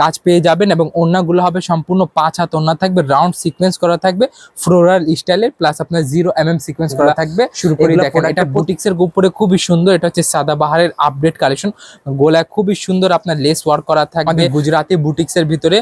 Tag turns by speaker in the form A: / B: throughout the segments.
A: কাজ পেয়ে যাবেন এবং ওড়নাগুলো হবে সম্পূর্ণ পাঁচ হাত ওড়না থাকবে রাউন্ড সিকোয়েন্স করা থাকবে ফ্লোরাল স্টাইলের প্লাস আপনার জিরো এম এম সিকোয়েন্স করা থাকবে। শুরু করে দেখেন এটা বুটিক্সের উপরে খুবই সুন্দর এটা হচ্ছে সাদা বাহারের আপডেট কালেকশন গোলায় খুবই সুন্দর আপনার লেস ওয়ার্ক করা থাকবে। গুজরাটি বুটিক্সের ভিতরে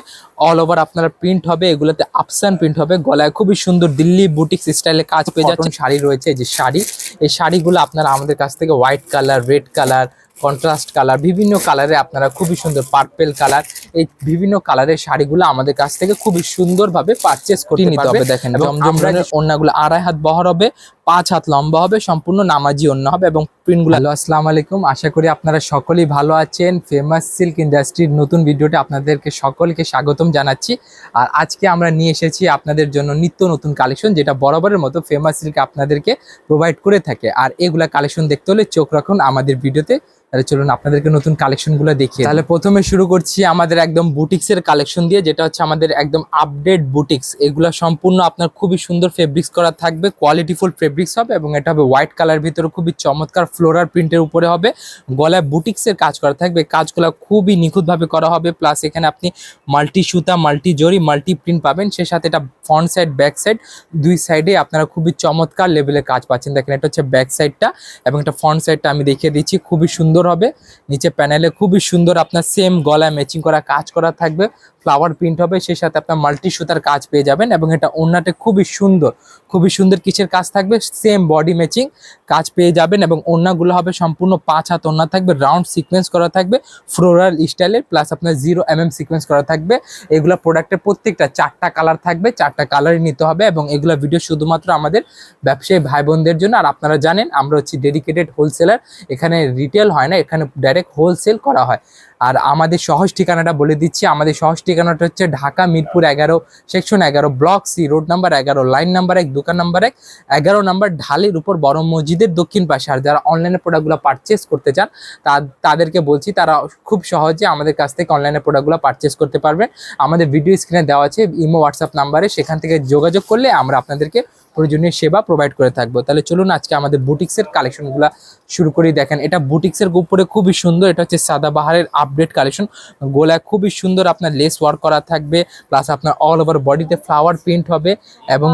A: অল ওভার আপনার প্রিন্ট হবে এগুলোতে আপসান প্রিন্ট হবে। গলায় খুবই সুন্দর দিল্লি বুটিক্স স্টাইলে কাজ পেয়ে যাচ্ছে। শাড়ি রয়েছে যে শাড়ি এই শাড়িগুলো আপনারা আমাদের কাছ থেকে white colour red colour contrast colour বিভিন্ন কালারে আপনারা খুবই সুন্দর পার্পেল কালার এই বিভিন্ন কালারের শাড়িগুলো আমাদের কাছ থেকে খুবই সুন্দরভাবে পারচেস করে নিতে হবে দেখেন ওড়নাগুলো আড়াই হাত বহর হবে পাঁচ হাত লম্বা হবে সম্পূর্ণ নামাজি অন্য হবে এবং প্রিন্টগুলো হ্যালো আসসালামু আলাইকুম। আশা করি আপনারা সকলেই ভালো আছেন। ফেমাস সিল্ক ইন্ডাস্ট্রির নতুন ভিডিওতে আপনাদেরকে সকলকে স্বাগতম জানাচ্ছি। আর আজকে আমরা নিয়ে এসেছি আপনাদের জন্য নিত্য নতুন কালেকশন যেটা বরাবরের মতো ফেমাস সিল্ক আপনাদেরকে প্রোভাইড করে থাকে। আর এগুলা কালেকশন দেখতে হলে চোখ রাখুন আমাদের ভিডিওতে। তাহলে চলুন আপনাদেরকে নতুন কালেকশনগুলো দেখিয়ে তাহলে প্রথমে শুরু করছি আমাদের একদম বুটিক্সের কালেকশন দিয়ে, যেটা হচ্ছে আমাদের একদম আপডেট বুটিক্স। এগুলো সম্পূর্ণ আপনার খুবই সুন্দর ফেব্রিক্স করা থাকবে কোয়ালিটিফুল ফেব্রিক্স হবে এবং এটা হবে হোয়াইট কালার ভিতরে খুবই চমৎকার ফ্লোরার প্রিন্টের উপরে হবে। গলায় বুটিক্সের কাজ করা থাকবে কাজগুলো খুবই নিখুঁতভাবে করা হবে প্লাস এখানে আপনি মাল্টি সুতা মাল্টি জরি মাল্টি প্রিন্ট পাবেন। সে সাথে এটা ফ্রন্ট সাইড ব্যাক সাইড দুই সাইডে আপনারা খুবই চমৎকার লেভেলের কাজ পাচ্ছেন। দেখেন এটা হচ্ছে ব্যাক সাইডটা এবং এটা ফ্রন্ট সাইডটা আমি দেখিয়ে দিচ্ছি। খুবই সুন্দর হবে। নিচে প্যানেলে খুবই সুন্দর আপনার সেম গলায় ম্যাচিং করা কাজ করা থাকবে। ফ্লাওয়ার প্রিন্ট হবে, সেই সাথে আপনার মাল্টি সুতার কাজ পেয়ে যাবেন এবং এটা ওড়নাটা খুবই সুন্দর খুবই সুন্দর কিসের কাজ থাকবে? সেম বডি ম্যাচিং কাজ পেয়ে যাবেন এবং ওড়নাগুলো হবে সম্পূর্ণ পাঁচ হাত ওড়না থাকবে রাউন্ড সিকোয়েন্স করা থাকবে ফ্লোরাল স্টাইলের প্লাস আপনার জিরো এম এম সিকোয়েন্স করা থাকবে। এগুলো প্রোডাক্টের প্রত্যেকটা চারটা কালার থাকবে, চারটা কালারই নিতে হবে এবং এগুলো ভিডিও শুধুমাত্র আমাদের ব্যবসায়ী ভাই বোনদের জন্য। আর আপনারা জানেন, আমরা হচ্ছি ডেডিকেটেড হোলসেলার এখানে রিটেল হয় না, এখানে ডাইরেক্ট হোলসেল করা হয়। আর আমাদের সহজ ঠিকানাটা বলে দিচ্ছি। আমাদের সহজ ঠিকানাটা হচ্ছে ঢাকা মিরপুর এগারো, সেকশন এগারো, ব্লক সি, রোড নাম্বার এগারো, লাইন নাম্বার এক, দোকান নাম্বার এক, এগারো নাম্বার ঢালির উপর বড় মসজিদের দক্ষিণ পাশে। আর যারা অনলাইনে প্রোডাক্টগুলো পারচেস করতে চান, তা- তাদেরকে বলছি, তারা খুব সহজে আমাদের কাছ থেকে অনলাইনে প্রোডাক্টগুলো পারচেস করতে পারবেন আমাদের ভিডিও স্ক্রিনে দেওয়া আছে, ইমো হোয়াটসঅ্যাপ নাম্বারে সেখান থেকে যোগাযোগ করলে আমরা আপনাদেরকে প্রয়োজনীয় সেবা প্রোভাইড করে থাকব। তাহলে চলুন আজকে আমাদের বুটিক্সের কালেকশনগুলো শুরু করি, দেখেন। এটা বুটিক্সের উপরে খুবই সুন্দর, এটা হচ্ছে সাদা বাহারের আপডেট কালেকশন গোলায় খুবই সুন্দর আপনার লেস ওয়ার্ক করা থাকবে প্লাস আপনার অল ওভার বডিতে ফ্লাওয়ার প্রিন্ট হবে এবং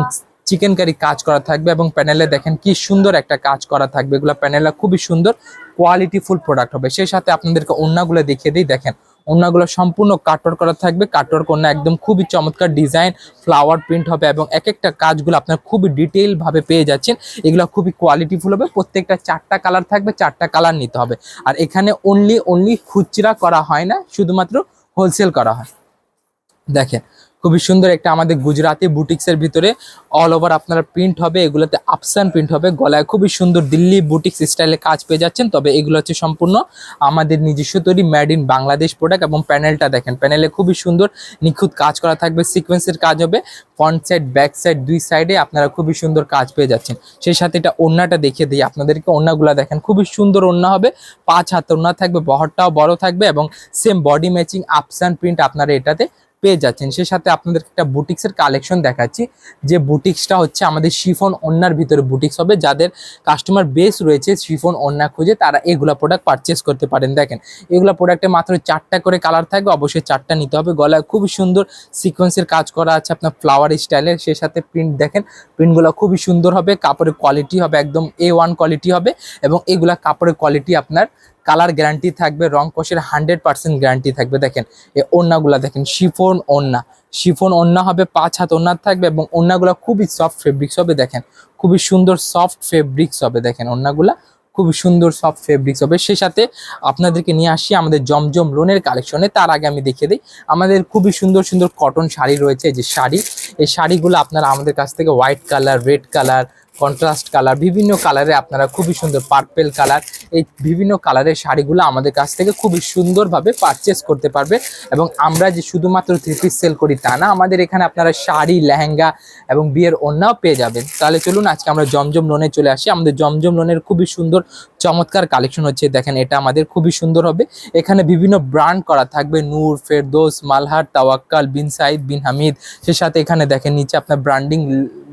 A: চিকেন কারি কাজ করা থাকবে এবং প্যানেলে দেখেন কি সুন্দর একটা কাজ করা থাকবে। এগুলো প্যানেলটা খুবই সুন্দর কোয়ালিটিফুল প্রোডাক্ট হবে। সেই সাথে আপনাদেরকে ওড়নাগুলো দেখিয়ে দিই। দেখেন, ওড়নাগুলো সম্পূর্ণ কাটওয়ার্ক করা থাকবে। কাটওয়ার্ক ওড়না একদম খুবই চমৎকার ডিজাইন ফ্লাওয়ার প্রিন্ট হবে এবং এক একটা কাজগুলো আপনার খুবই ডিটেইল ভাবে পেয়ে যাচ্ছেন। এগুলো খুবই কোয়ালিটিফুল হবে। প্রত্যেকটা চারটা কালার থাকবে, চারটা কালার নিতে হবে। আর এখানে অনলি অনলি খুচরা করা হয় না, শুধুমাত্র হোলসেল করা হয়। দেখেন খুবই সুন্দর একটা আমাদের গুজরাতি বুটিক্সের ভিতরে অল ওভার আপনার প্রিন্ট হবে, এগুলোতে আপসান প্রিন্ট হবে, গলায় খুবই সুন্দর দিল্লি বুটিক্স স্টাইলে কাজ পেয়ে যাচ্ছেন, তবে এগুলো হচ্ছে সম্পূর্ণ আমাদের নিজস্ব তৈরি ম্যাড ইন বাংলাদেশ প্রোডাক্ট এবং প্যানেলটা দেখেন প্যানেলে খুবই সুন্দর নিখুঁত কাজ করা থাকবে সিকোয়েন্সের কাজ হবে ফ্রন্ট সাইড ব্যাক সাইড দুই সাইডে আপনারা খুবই সুন্দর কাজ পেয়ে যাচ্ছেন, সেই সাথে এটা ওড়নাটা দেখিয়ে দিই, আপনাদেরকে ওড়নাগুলো দেখেন, খুবই সুন্দর ওড়না হবে, পাঁচ হাত ওড়না থাকবে, বহরটাও বড় থাকবে এবং সেম বডি ম্যাচিং আপসান প্রিন্ট আপনারা এটাতে পেয়ে যাচ্ছেন। সেই সাথে আপনাদের একটা বুটিক্সের কালেকশন দেখাচ্ছি। যে বুটিক্সটা হচ্ছে আমাদের শিফন ওন্নার ভিতরে বুটিক্স হবে। যাদের কাস্টমার বেস রয়েছে শিফন ওন্না খুঁজে, তারা এগুলা প্রোডাক্ট পারচেস করতে পারেন। দেখেন, এগুলা প্রোডাক্টে মাত্র চারটা করে কালার থাকবে। অবশ্যই চারটা নিতে হবে। গলায় খুবই সুন্দর সিকোয়েন্সের কাজ করা আছে আপনার ফ্লাওয়ার স্টাইলের সেই সাথে প্রিন্ট দেখেন প্রিন্টগুলো খুবই সুন্দর হবে। কাপড়ের কোয়ালিটি হবে, একদম এ ওয়ান কোয়ালিটি হবে। এবং এগুলা কাপড়ের কোয়ালিটি আপনার কালার গ্যারান্টি থাকবে, রং কষের হান্ড্রেড পার্সেন্ট গ্যারান্টি থাকবে। দেখেন, এই ওড়নাগুলা দেখেন, শিফন ওড়না। শিফন ওড়না হবে পাঁচ হাত ওড়না থাকবে এবং ওড়নাগুলা খুবই সফট ফেব্রিক্স হবে, দেখেন। খুবই সুন্দর সফট ফেব্রিক্স হবে, দেখেন ওড়নাগুলা। খুবই সুন্দর সফট ফেব্রিক্স হবে। সেই সাথে আপনাদেরকে নিয়ে আসি আমাদের জমজম লোনের কালেকশনে, তার আগে আমি দেখিয়ে দিই। আমাদের খুবই সুন্দর সুন্দর কটন শাড়ি রয়েছে যে শাড়ি। এই শাড়িগুলো আপনারা আমাদের কাছ থেকে white colour red colour contrast colour বিভিন্ন কালারে আপনারা খুবই সুন্দর পার্পেল কালার এই বিভিন্ন কালারের শাড়িগুলো আমাদের কাছ থেকে খুবই সুন্দরভাবে পারচেস করতে পারবে এবং আমরা যে শুধুমাত্র থ্রি পিস সেল করি তা না, আমাদের এখানে আপনারা শাড়ি, লেহেঙ্গা এবং বিয়ের ওড়নাও পেয়ে যাবেন। তাহলে চলুন আজকে আমরা জমজম লোনে চলে আসি। আমাদের জমজম লোনের খুবই সুন্দর চমৎকার কালেকশন হচ্ছে। দেখেন, এটা আমাদের খুবই সুন্দর হবে। এখানে বিভিন্ন ব্র্যান্ড করা থাকবে। নূর, ফেরদোস, মালহার, তাওয়াক্কাল, বিন সাইদ বিন হামিদ। সে সাথে এখানে দেখেন, নিচে আপনার ব্র্যান্ডিং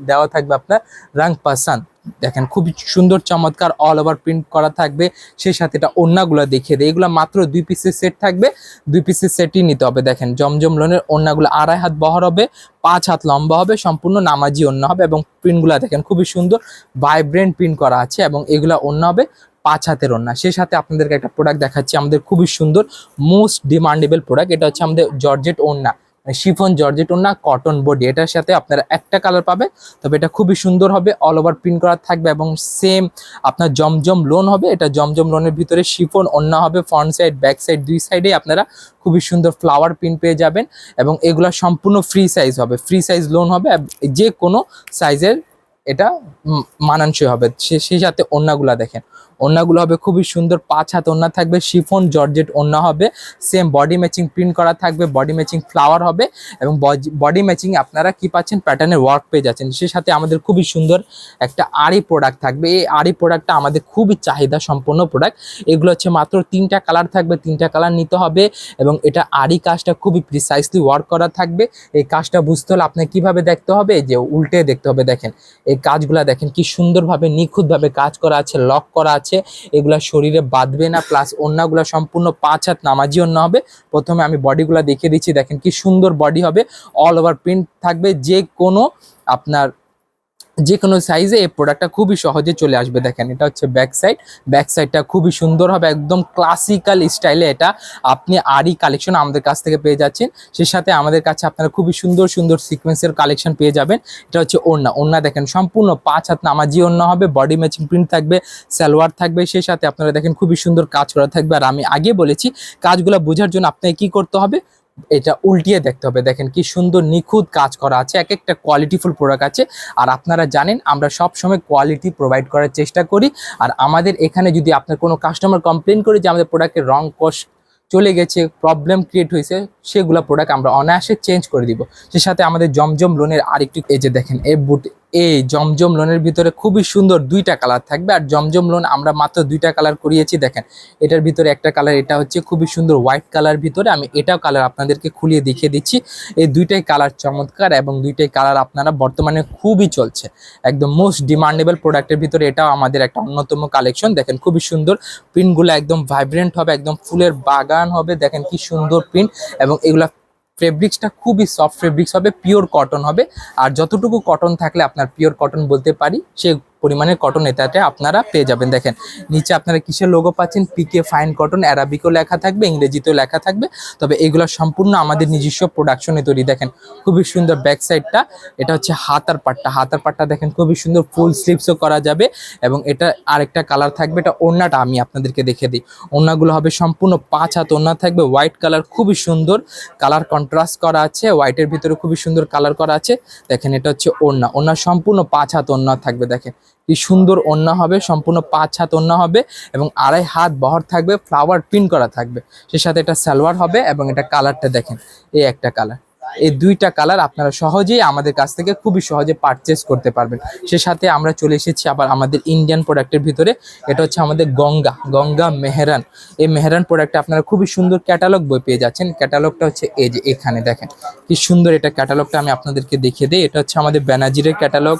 A: দেওয়া থাকবে আপনার রাং পাসান। দেখেন, খুবই সুন্দর, চমৎকার অল ওভার প্রিন্ট করা থাকবে। সেই সাথে এটা ওড়নাগুলো দেখিয়ে দেয়। এগুলো মাত্র দুই পিসের সেট থাকবে। দুই পিসের সেটই নিতে হবে। দেখেন, জমজম লোনের ওড়নাগুলো আড়াই হাত বহর হবে, পাঁচ হাত লম্বা হবে, সম্পূর্ণ নামাজি ওড়না হবে এবং প্রিন্টগুলো দেখেন, খুবই সুন্দর ভাইব্রেন্ট প্রিন্ট করা আছে এবং এগুলো ওড়না হবে পাঁচ হাতের ওড়না। সেই সাথে আপনাদেরকে একটা প্রোডাক্ট দেখাচ্ছি, আমাদের খুবই সুন্দর মোস্ট ডিমান্ডেবল প্রোডাক্ট এটা হচ্ছে আমাদের জর্জেট ওড়না। শিফন জর্জেট ওড়না কটন বডি এটার সাথে আপনারা একটা কালার পাবে তবে এটা খুবই সুন্দর হবে অল ওভার প্রিন্ট করা থাকবে এবং সেম আপনার জমজম লোন হবে, এটা জমজম লোনের ভিতরে শিফন ওড়না হবে ফ্রন্ট সাইড ব্যাক সাইড দুই সাইডে আপনারা খুবই সুন্দর ফ্লাওয়ার প্রিন্ট পেয়ে যাবেন এবং এগুলা সম্পূর্ণ ফ্রি সাইজ হবে ফ্রি সাইজ লোন হবে যে কোনো সাইজের এটা মানানসই হবে। সেই সাথে ওড়নাগুলা দেখেন। ওড়নাগুলো হবে খুবই সুন্দর, পাঁচ হাত ওড়না থাকবে, শিফন, জর্জেট ওড়না হবে সেম বডি ম্যাচিং প্রিন্ট করা থাকবে বডি ম্যাচিং ফ্লাওয়ার হবে এবং বডি ম্যাচিং আপনারা কি পাচ্ছেন? প্যাটার্নের ওয়ার্ক পেয়ে যাচ্ছেন সেই সাথে আমাদের খুবই সুন্দর একটা আড়ি প্রোডাক্ট থাকবে। এই আড়ি প্রোডাক্টটা আমাদের খুবই চাহিদা সম্পন্ন প্রোডাক্ট এগুলো হচ্ছে মাত্র তিনটা কালার থাকবে, তিনটা কালার নিতে হবে এবং এটা আড়ি কাজটা খুবই প্রিসাইসলি ওয়ার্ক করা থাকবে। এই কাজটা বুঝতে হলে আপনাকে কীভাবে দেখতে হবে? যে উল্টে দেখতে হবে, দেখেন। এই কাজগুলা দেখেন কি সুন্দরভাবে, নিখুঁতভাবে কাজ করা আছে লক করা আছে। এগুলা শরীরে বাঁধবে না প্লাস অন্যগুলা সম্পূর্ণ পাঁচ হাত নামাজি অন্য হবে। প্রথমে আমি বডিগুলা দেখিয়ে দিচ্ছি, দেখেন কি সুন্দর বডি হবে। অল ওভার প্রিন্ট থাকবে যে কোনো আপনার যে কোনো সাইজে এই প্রোডাক্টটা খুবই সহজে চলে আসবে। দেখেন, এটা হচ্ছে ব্যাক সাইড ব্যাক সাইডটা খুবই সুন্দর হবে, একদম ক্লাসিক্যাল স্টাইলে এটা। আপনি আরই কালেকশন আমাদের কাছ থেকে পেয়ে যাচ্ছেন। সেই সাথে আমাদের কাছে আপনারা খুবই সুন্দর সুন্দর সিকোয়েন্সের কালেকশন পেয়ে যাবেন। এটা হচ্ছে ওড়না। ওড়না দেখেন, সম্পূর্ণ পাঁচ হাত নামাজি ওড়না হবে বডি ম্যাচিং প্রিন্ট থাকবে সালোয়ার থাকবে, সেই সাথে আপনারা দেখেন খুবই সুন্দর কাজ করা থাকবে। আর আমি আগে বলেছি, কাজগুলো বোঝার জন্য আপনাকে কি করতে হবে? এটা উল্টিয়ে দেখতে হবে। দেখেন কি সুন্দর নিখুঁত কাজ করা আছে এক একটা কোয়ালিটিফুল প্রোডাক্ট আছে। আর আপনারা জানেন, আমরা সব সময় কোয়ালিটি প্রোভাইড করার চেষ্টা করি। আর আমাদের এখানে যদি আপনার কোনো কাস্টমার কমপ্লেন করে যে আমাদের প্রোডাক্টের রং কষ চলে গেছে প্রবলেম ক্রিয়েট হয়েছে সেগুলো প্রোডাক্ট আমরা অনায়াসে চেঞ্জ করে দিব। সে সাথে আমাদের জমজম লোনের আরেকটু, এই যে দেখেন, এই বুট এই জমজম লোনের ভিতরে খুবই সুন্দর দুইটা কালার থাকবে। আর জমজম লোন আমরা মাত্র দুইটা কালার করিয়েছি, দেখেন, এটার ভিতরে একটা কালার এটা হচ্ছে খুবই সুন্দর হোয়াইট কালার ভিতরে। আমি এটাও কালার আপনাদেরকে খুলিয়ে দেখিয়ে দিচ্ছি। এই দুইটাই কালার চমৎকার এবং দুইটাই কালার আপনারা বর্তমানে খুবই চলছে। একদম মোস্ট ডিমান্ডেবল প্রোডাক্টের ভিতরে এটাও আমাদের একটা অন্যতম কালেকশন দেখেন, খুবই সুন্দর প্রিন্টগুলো একদম ভাইব্রেন্ট হবে, একদম ফুলের বাগান হবে। দেখেন কি সুন্দর প্রিন্ট এবং এগুলা ফেব্রিক্সটা খুবই সফট ফেব্রিক্স হবে পিওর কটন হবে। আর যতটুকু কটন থাকলে আপনার পিওর কটন বলতে পারি, সে পরিমাণের কটন এটাতে আপনারা পেয়ে যাবেন। দেখেন, নিচে আপনারা কিসের লোগো পাচ্ছেন? পিকে ফাইন কটন অ্যারাবিকও লেখা থাকবে, ইংরেজিতেও লেখা থাকবে। তবে এগুলো সম্পূর্ণ আমাদের নিজস্ব প্রোডাকশনে তৈরি। দেখেন, খুবই সুন্দর ব্যাক সাইডটা এটা হচ্ছে হাতার পাটটা। হাতার পাটটা দেখেন, খুবই সুন্দর ফুল স্লিভসও করা যাবে এবং এটা আরেকটা কালার থাকবে, এটা ওড়নাটা আমি আপনাদেরকে দেখে দিই। ওড়নাগুলো হবে সম্পূর্ণ পাঁচ হাত ওড়না থাকবে হোয়াইট কালার খুবই সুন্দর কালার কন্ট্রাস্ট করা আছে হোয়াইটের ভিতরে খুবই সুন্দর কালার করা আছে। দেখেন, এটা হচ্ছে ওড়না। ওড়না সম্পূর্ণ পাঁচ হাত ওড়না থাকবে, দেখেন। কি সুন্দর ওড়না হবে, সম্পূর্ণ পাঁচ হাত ওড়না হবে এবং আড়াই হাত বহর থাকবে ফ্লাওয়ার প্রিন্ট করা থাকবে। সে সাথে এটা সালোয়ার হবে এবং এটা কালারটা দেখেন, এই একটা কালার এই দুইটা কালার আপনারা সহজেই আমাদের কাছ থেকে খুবই সহজে পারচেস করতে পারবেন। সে সাথে আমরা চলে এসেছি আবার আমাদের ইন্ডিয়ান প্রোডাক্টের ভিতরে। এটা হচ্ছে আমাদের গঙ্গা গঙ্গা মেহরান। এই মেহরান প্রোডাক্টে আপনারা খুবই সুন্দর ক্যাটালগ বই পেয়ে যাচ্ছেন। ক্যাটালগটা হচ্ছে এই যে এখানে দেখেন। কি সুন্দর এটা ক্যাটালগটা আমি আপনাদেরকে দেখিয়ে দিই। এটা হচ্ছে আমাদের ব্যানার্জিরের ক্যাটালগ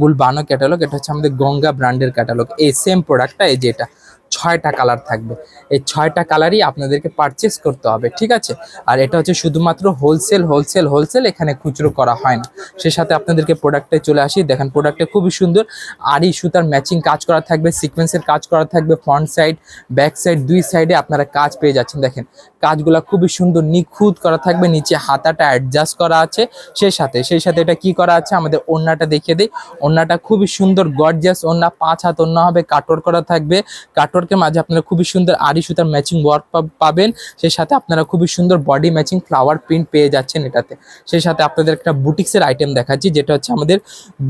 A: গুলবানো ক্যাটালগ এটা হচ্ছে আমাদের গঙ্গা ব্র্যান্ডের ক্যাটালগ এই সেম প্রোডাক্টটা এই যে এটা। ছয়টা কালার থাকবে। এই ছয়টা কালারই আপনাদেরকে পারচেস করতে হবে, ঠিক আছে? আর এটা হচ্ছে শুধুমাত্র হোলসেল হোলসেল হোলসেল এখানে খুচরো করা হয় না। সে সাথে আপনাদেরকে প্রোডাক্টে চলে আসি। দেখেন প্রোডাক্টে খুবই সুন্দর। আড়ি সুতার ম্যাচিং কাজ করা থাকবে সিকোয়েন্সের কাজ করা থাকবে ফ্রন্ট সাইড ব্যাক সাইড দুই সাইডে আপনারা কাজ পেয়ে যাচ্ছেন। দেখেন, কাজগুলো খুবই সুন্দর, নিখুঁত করা থাকবে, নিচে হাতাটা অ্যাডজাস্ট করা আছে। সেই সাথে সেই সাথে এটা কি করা আছে? আমাদের ওড়নাটা দেখিয়ে দিই। ওড়নাটা খুবই সুন্দর গর্জিয়াস ওড়না, পাঁচ হাত ওড়না হবে, কাটর করা থাকবে। কাটওয়ার্কের মাঝে আপনারা খুবই সুন্দর আড়ি সুতার ম্যাচিং ওয়ার্ক পাবেন। সেই সাথে আপনারা খুবই সুন্দর বডি ম্যাচিং ফ্লাওয়ার প্রিন্ট পেয়ে যাচ্ছেন এটাতে। সেই সাথে আপনাদের একটা বুটিক্সের আইটেম দেখাচ্ছি, যেটা হচ্ছে আমাদের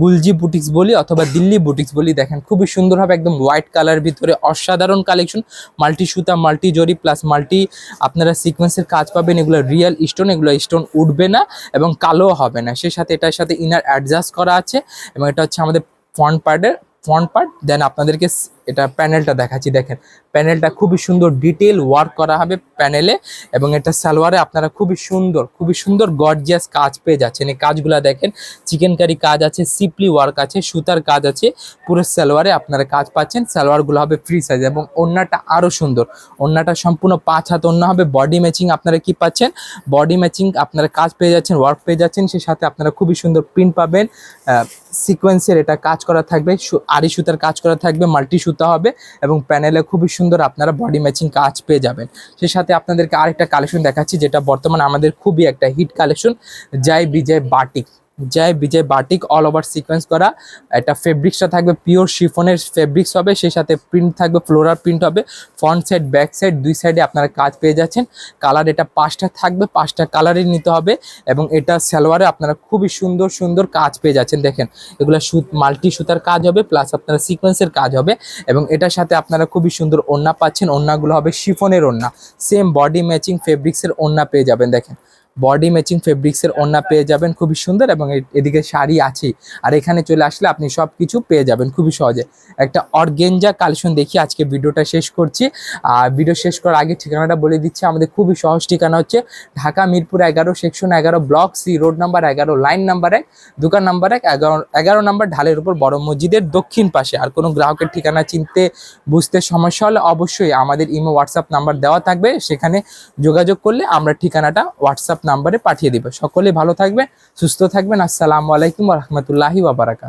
A: গুলজি বুটিক্স বলি অথবা দিল্লি বুটিক্স বলি। দেখেন খুবই সুন্দর হবে একদম হোয়াইট কালার ভিতরে অসাধারণ কালেকশন মাল্টি সুতা মাল্টি জরি প্লাস মাল্টি আপনারা সিকোয়েন্সের কাজ পাবেন। এগুলো রিয়েল স্টোন এগুলো স্টোন উঠবে না এবং কালো হবে না। সেই সাথে এটার সাথে ইনার অ্যাডজাস্ট করা আছে এবং এটা হচ্ছে আমাদের ফ্রন্ট পার্টের ফ্রন্ট পার্ট দেন আপনাদেরকে এটা প্যানেলটা দেখাচ্ছি, দেখেন। প্যানেলটা খুবই সুন্দর ডিটেল ওয়ার্ক করা হবে প্যানেলে এবং এটা সালোয়ারে আপনারা খুবই সুন্দর খুবই সুন্দর গর্জিয়াস কাজ পেয়ে যাচ্ছেন। এই কাজগুলো দেখেন, চিকেন কারি কাজ আছে সিপলি ওয়ার্ক আছে, সুতার কাজ আছে, পুরো সালোয়ারে আপনারা কাজ পাচ্ছেন। সালোয়ারগুলো হবে ফ্রি সাইজ এবং ওড়নাটা আরও সুন্দর। ওড়নাটা সম্পূর্ণ পাঁচ হাত ওড়না হবে, বডি ম্যাচিং আপনারা কি পাচ্ছেন? বডি ম্যাচিং আপনারা কাজ পেয়ে যাচ্ছেন, ওয়ার্ক পেয়ে যাচ্ছেন সে সাথে আপনারা খুবই সুন্দর প্রিন্ট পাবেন। সিকোয়েন্সের এটা কাজ করা থাকবে আড়ি সুতার কাজ করা থাকবে, মাল্টি সুতা হবে এবং প্যানেলে খুবই সুন্দর আপনারা বডি ম্যাচিং কাজ পেয়ে যাবেন। সে সাথে আপনাদেরকে আরেকটা কালেকশন দেখাচ্ছি, যেটা বর্তমানে আমাদের খুবই একটা hit collection Joy Bijoy batik. Joy Bijoy batik all over sequence করা। একটা ফেব্রিক্সটা থাকবে পিওর শিফনের ফেব্রিক্স হবে, সেই সাথে প্রিন্ট থাকবে ফ্লোরার প্রিন্ট হবে। ফ্রন্ট সাইড ব্যাক সাইড দুই সাইডে আপনারা কাজ পেয়ে যাচ্ছেন। কালার এটা পাঁচটা থাকবে, পাঁচটা কালারই নিতে হবে এবং এটা সালোয়ারে আপনারা খুবই সুন্দর সুন্দর কাজ পেয়ে যাচ্ছেন, দেখেন। এগুলো সুত মাল্টি সুতার কাজ হবে প্লাস আপনারা সিকোয়েন্সের কাজ হবে এবং এটার সাথে আপনারা খুবই সুন্দর ওড়না পাচ্ছেন। ওড়নাগুলো হবে শিফনের ওড়না। সেম বডি ম্যাচিং ফেব্রিক্সের ওড়না পেয়ে যাবেন, দেখেন। বডি ম্যাচিং ফেব্রিক্সের ওড়না পেয়ে যাবেন, খুবই সুন্দর এবং এদিকে শাড়ি আছে আর এখানে চলে আসলে আপনি সব কিছু পেয়ে যাবেন খুবই সহজে। একটা অর্গেঞ্জা কালেকশন দেখি আজকে ভিডিওটা শেষ করছি। আর ভিডিও শেষ করার আগে ঠিকানাটা বলে দিচ্ছি, আমাদের খুবই সহজ ঠিকানা হচ্ছে ঢাকা মিরপুর এগারো সেকশন এগারো ব্লক সি রোড নাম্বার এগারো লাইন নাম্বার এক, দোকান নাম্বার এক, এগারো এগারো নাম্বার ঢালের উপর বড় মসজিদের দক্ষিণ পাশে। আর কোনো গ্রাহকের ঠিকানা চিনতে, বুঝতে সমস্যা হলে অবশ্যই আমাদের ইমো হোয়াটসঅ্যাপ নাম্বার দেওয়া থাকবে। সেখানে যোগাযোগ করলে আমরা ঠিকানাটা হোয়াটসঅ্যাপ নাম্বারে পাঠিয়ে দিবে। সকলে ভালো থাকবে সুস্থ থাকবেন। আসসালামু আলাইকুম রহমতুল্লাহি ওয়াবারাকাত